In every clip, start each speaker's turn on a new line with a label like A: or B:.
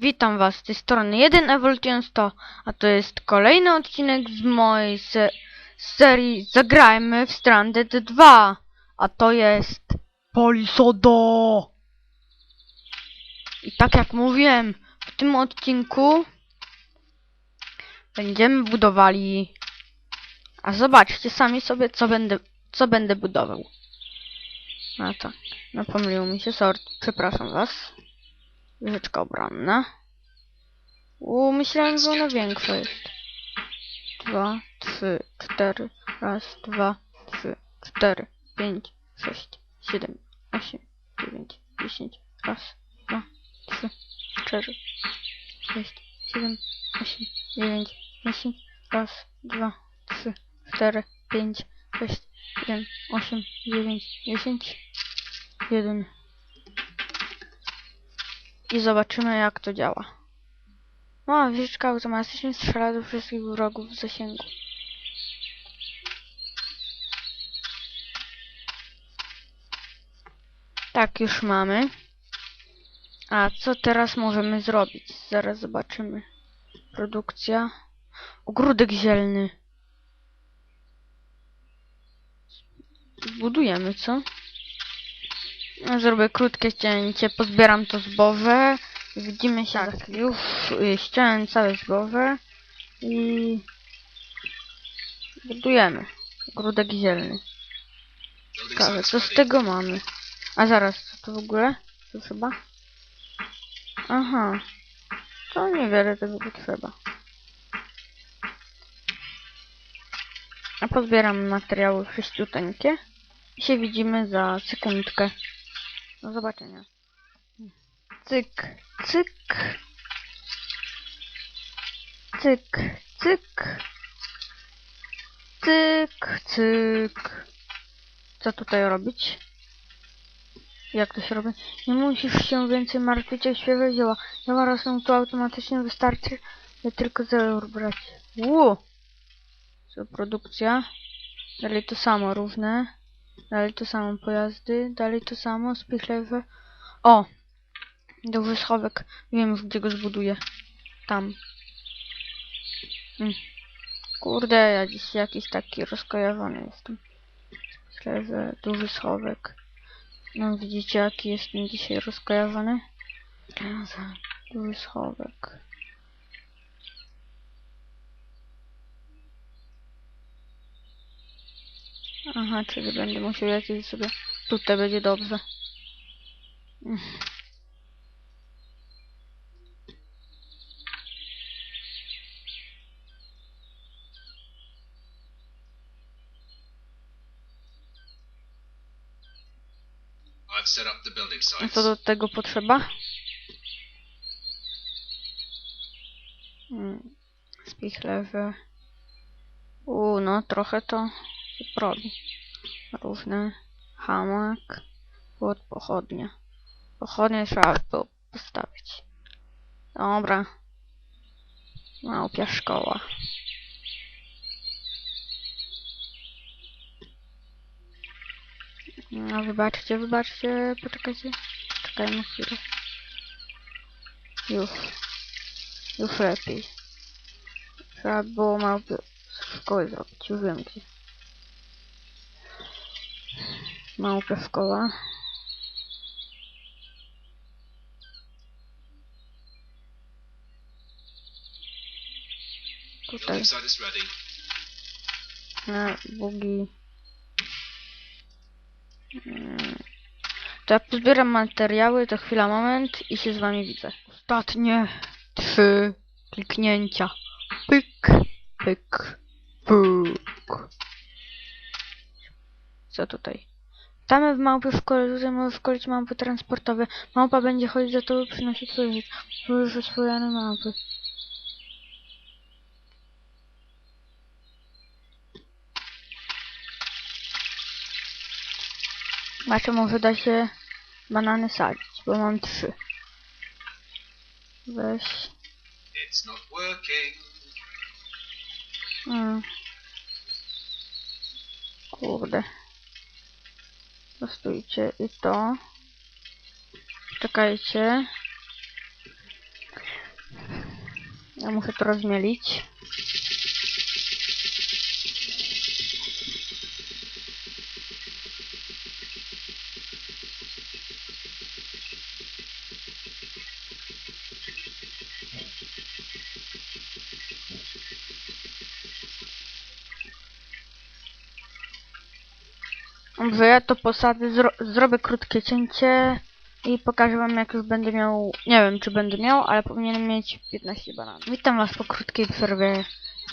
A: Witam Was z tej strony 1 Evolution 100, a to jest kolejny odcinek z mojej se serii Zagrajmy w Stranded 2, a to jest Polisodo! I tak jak mówiłem, w tym odcinku będziemy budowali, a zobaczcie sami sobie co będę, co będę budował. A tak, no pomyliło mi się, sort, przepraszam Was. Wieżyczka obronna. U, myślałem, że ona większa jest. Dwa, trzy, cztery. Raz, dwa, trzy, cztery, pięć, sześć, siedem, osiem, dziewięć, dziesięć. Raz, dwa, trzy, cztery, sześć, siedem, osiem, dziewięć, dziesięć. Raz, dwa, trzy, cztery, pięć, sześć, siedem, osiem, dziewięć, dziesięć. Jeden i zobaczymy jak to działa. No, wieżyczka automatycznie strzela do wszystkich wrogów w zasięgu. Tak, już mamy. A co teraz możemy zrobić? Zaraz zobaczymy. Produkcja. Ogródek zielny. Zbudujemy, co? Zrobię krótkie cięcie, pozbieram to zboże. Widzimy się tak, już y, ściąłem całe zboże i budujemy ogródek zielny. Ciekawe, co z tego mamy? A zaraz, co to w ogóle? To chyba? Aha, to niewiele tego potrzeba. A pozbieram materiały sześciuteńkie i się widzimy za sekundkę. Do zobaczenia. Cyk, cyk. Cyk, cyk. Cyk, cyk. Co tutaj robić? Jak to się robi? Nie musisz się więcej martwić o świeże zioła. Zioła rosną tu automatycznie, wystarczy je tylko zebrać. Ło! Co produkcja? Dalej to samo, równe. Dalej to samo pojazdy, dalej to samo, spichlewe. O! Duży schowek. Wiem już gdzie go zbuduję. Tam. Mm. Kurde, ja dziś jakiś taki rozkojarzony jestem. Spichlewe, duży schowek. No widzicie jaki jestem dzisiaj rozkojarzony? Duży schowek. Aha, czyli będę musiał jakieś sobie... Tutaj będzie dobrze. A co do tego potrzeba? Mm. Spichlewy. U, no trochę to robi. Różne. Hamak. Płot pochodnia. Pochodnie trzeba było postawić. Dobra. Małpia szkoła. No wybaczcie, wybaczcie, poczekajcie. Czekajmy chwilę. Już. Już lepiej. Trzeba było małpy z szkoły zrobić, już wiem gdzie. Małpia szkoła. Tutaj na bugi. Mm. To jak pozbieram materiały, to chwila, moment i się z wami widzę. Ostatnie trzy kliknięcia. Pyk, pyk, pyk. Co tutaj? Tamy w małpie w szkole, tutaj możesz szkolić małpy transportowe. Małpa będzie chodzić za tobą, przynosić życie. Możesz oswojone małpy. Znaczy może da się banany sadzić, bo mam trzy. Weź.
B: It's not working.
A: Mm. Kurde. No i to. Czekajcie. Ja muszę to rozmielić. Dobrze, ja to posadzę, zro zrobię krótkie cięcie i pokażę wam jak już będę miał, nie wiem czy będę miał, ale powinienem mieć 15 bananów. Witam was po krótkiej przerwie.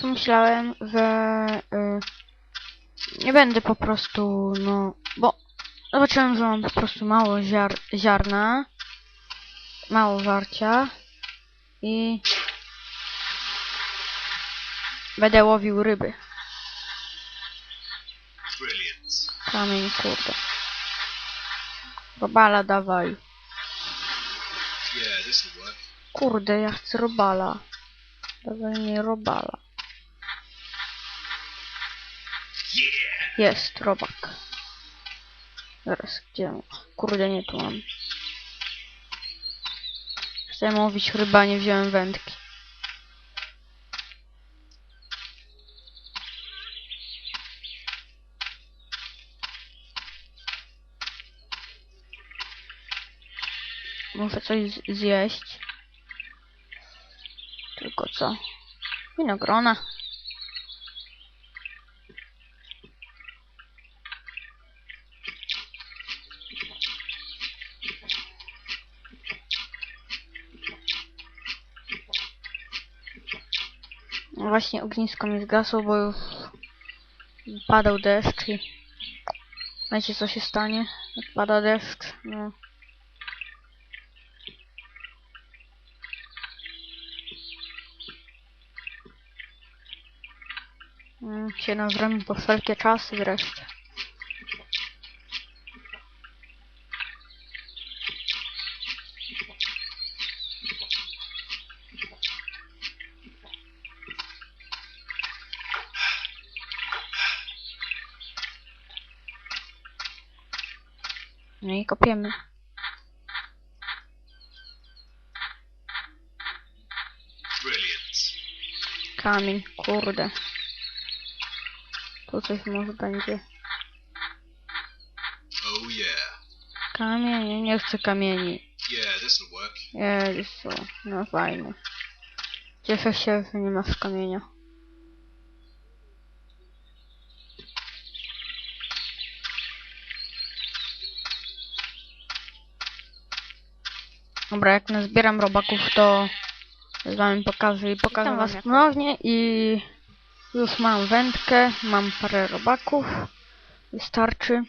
A: Pomyślałem, że y, nie będę po prostu, no, bo zobaczyłem, że mam po prostu mało ziar ziarna, mało żarcia i będę łowił ryby. Kamień, kurde. Robala dawaj. Kurde, ja chcę robala. Dawaj mi robala. Jest, robak. Zaraz, gdzie? Kurde, nie tu mam. Chcę mówić ryba, nie wziąłem wędki. Muszę coś zjeść. Tylko co? Winogrona. No Właśnie ognisko mi zgasło, bo już padał deszcz i wiecie co się stanie? Jak pada deszcz, no Mm, się nazwiemy po wszelkie czasy wreszcie. No i kopiemy. Kamień, kurde. Tu coś może będzie.
B: Oh yeah.
A: Kamień, nie chcę kamieni.
B: Yeah, this'll work.
A: Jezu, no fajnie. Cieszę się, że nie masz kamienia. Dobra, jak nazbieram robaków, to z wami pokażę i pokażę was ponownie i już mam wędkę, mam parę robaków, wystarczy.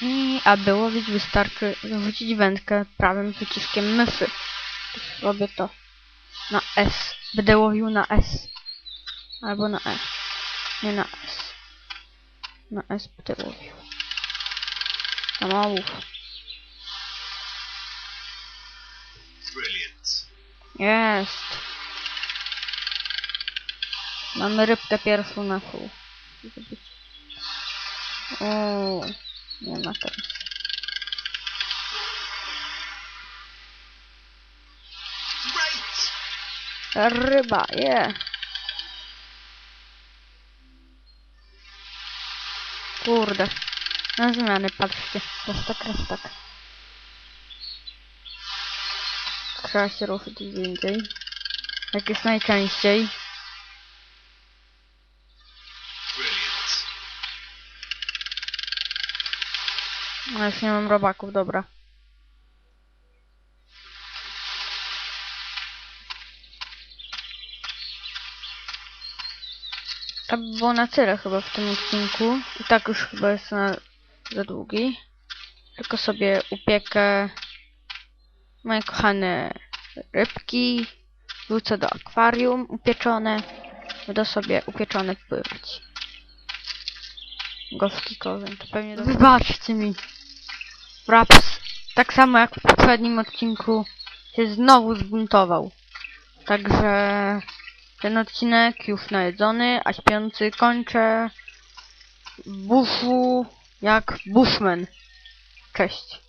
A: I aby łowić wystarczy wrzucić wędkę prawym przyciskiem myszy. Robię to na S. Będę łowił na S. Albo na E. Nie na S. Na S będę łowił. Tam ołów.
B: Brilliant.
A: Mamy rybkę pierwszą na pół. O, nie ma teraz. Ryba, je. Kurde. Na zmiany, patrzcie. Krestak, krestak. Trzeba się ruszyć gdzie indziej. Jak jest najczęściej.
B: Brilliant.
A: No już nie mam robaków, dobra. To by było na tyle chyba w tym odcinku. I tak już chyba jest na za długi. Tylko sobie upiekę moje kochane rybki. Wrzucę do akwarium upieczone. Będą sobie upieczone pływać. Gorzki korzeń, to pewnie. Wybaczcie mi. Raps, tak samo jak w poprzednim odcinku, się znowu zbuntował. Także ten odcinek już najedzony, a śpiący kończę w buszu jak bushman. Cześć.